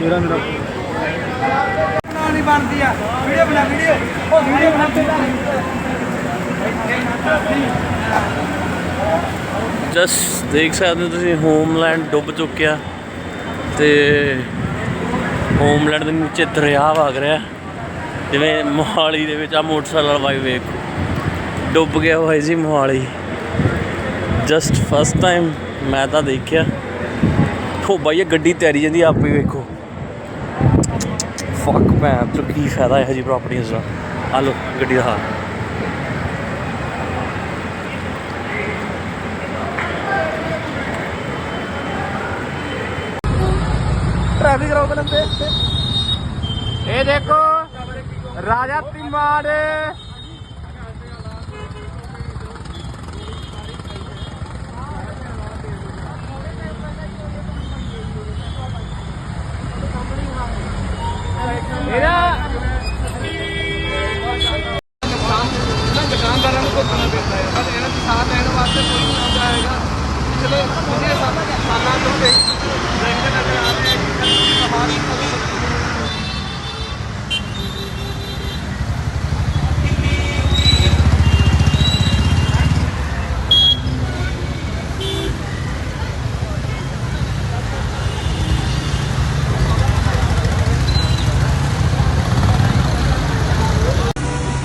ਤੇਰਾ ਮੇਰਾ ਨਹੀਂ ਬਣਦੀ ਆ। ਵੀਡੀਓ ਬਣਾ ਵੀਡੀਓ। ਉਹ ਵੀਡੀਓ ਬਣਾ। ਜਸਟ ਦੇਖ ਸਕਦੇ ਹੋ ਤੁਸੀਂ ਹੋਮਲੈਂਡ ਡੁੱਬ ਚੁੱਕਿਆ। ਤੇ ਹੋਮਲੈਂਡ ਦੇ ਨੀਚੇ ਦਰਿਆ ਵਗ ਰਿਹਾ। ਜਿਵੇਂ ਮੋਹਾਲੀ ਦੇ ਵਿੱਚ ਆ ਮੋਟਰਸਾਈਕਲ ਵਾਲਾ ਬਾਈ ਵੇਖ। ਡੁੱਬ ਗਿਆ ਹੋਇਆ ਜੀ ਮੋਹਾਲੀ। ਜਸਟ ਫਸਟ ਟਾਈਮ ਮੈਂ ਤਾਂ ਦੇਖਿਆ। ਉਹ ਬਾਈ ਇਹ ਗੱਡੀ ਤੈਰੀ ਜਾਂਦੀ ਆਪੇ ਵੇਖੋ। ਫੱਕ ਭੈਣ ਚੋ ਕੀ ਫਾਇਦਾ ਇਹੋ ਜੀ ਪ੍ਰਾਪਰਟੀਆਂ ਦਾ? ਆ ਲੋ ਗੱਡੀ ਦਾ ਹਾਲ ਟ੍ਰੈਫਿਕ ਰੋਕ ਲੈਂਦੇ ਇਹ ਦੇਖੋ, ਰਾਜਾ ਤਿਮਾੜ। ਬਸ ਇਹਨਾਂ ਲੈਣ ਵਾਸਤੇ ਕੋਈ ਨਹੀਂ ਆਉਂਦਾ ਹੈਗਾ। ਪਿਛਲੇ ਕਿੰਨੇ ਸਾਲਾਂ ਤੋਂ ਦੇਖ ਦੇਖਦੇ ਨਜ਼ਰ ਆ ਰਹੇ ਹੈ ਕਿ ਹਮਾਰੀ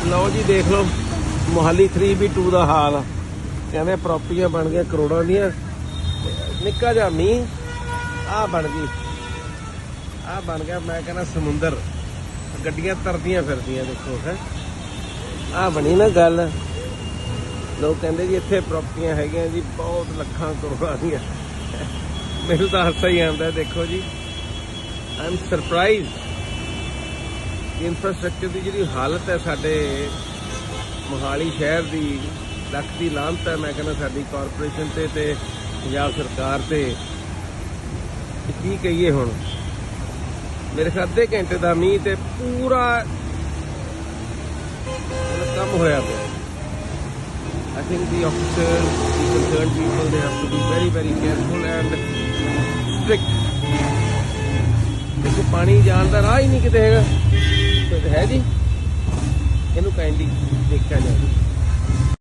ਲਓ ਜੀ, ਦੇਖ ਲਓ, ਮੋਹਾਲੀ 3B2 ਦਾ ਹਾਲ। ਕਹਿੰਦੇ ਪ੍ਰਾਪਰਟੀਆਂ ਬਣ ਗਈਆਂ, ਕਰੋੜਾਂ ਦੀਆਂ। ਨਿੱਕਾ ਜਿਹਾ ਮੀਂਹ ਆ ਬਣ ਗਈ। ਆ ਬਣ ਗਿਆ, ਮੈਂ ਕਹਿੰਦਾ ਸਮੁੰਦਰ। ਗੱਡੀਆਂ ਤਰਦੀਆਂ ਫਿਰਦੀਆਂ, ਦੇਖੋ, ਹੈ। ਆ ਬਣੀ ਨਾ ਗੱਲ। ਲੋਕ ਕਹਿੰਦੇ ਜੀ, ਇੱਥੇ ਪ੍ਰਾਪਰਟੀਆਂ ਹੈਗੀਆਂ ਜੀ, ਬਹੁਤ ਲੱਖਾਂ, ਕਰੋੜਾਂ ਦੀਆਂ। ਮੈਨੂੰ ਤਾਂ ਹਾਸਾ ਹੀ ਆਉਂਦਾ, ਦੇਖੋ ਜੀ। ਆਈ ਐਮ ਸਰਪ੍ਰਾਈਜ਼ ਇਨਫਰਾਸਟ੍ਰਕਚਰ ਦੀ ਜਿਹੜੀ ਹਾਲਤ ਹੈ ਸਾਡੇ ਮੋਹਾਲੀ ਸ਼ਹਿਰ ਦੀ ਲੱਖ ਦੀ ਲਾਂਤ ਹੈ। ਮੈਂ ਕਹਿੰਦਾ ਸਾਡੀ ਕਾਰਪੋਰੇਸ਼ਨ ਤੇ ਤੇ ਪੰਜਾਬ ਸਰਕਾਰ ਤੇ। ਕੀ ਕਹੀਏ ਹੁਣ? ਮੇਰੇ ਖਿਆਲ ਅੱਧੇ ਘੰਟੇ ਦਾ ਮੀਂਹ ਤੇ ਪੂਰਾ ਮਤਲਬ ਕੰਮ ਹੋਇਆ ਪਿਆ। I think the officers, the concerned people, they have to be very, very careful and strict. ਦੇਖੋ ਪਾਣੀ ਜਾਣ ਦਾ ਰਾਹ ਹੀ ਨਹੀਂ ਕਿਤੇ ਹੈਗਾ। ਹੈ ਜੀ। ਇਹਨੂੰ ਕਾਈਂਡਲੀ ਦੇਖਿਆ ਜਾਵੇ।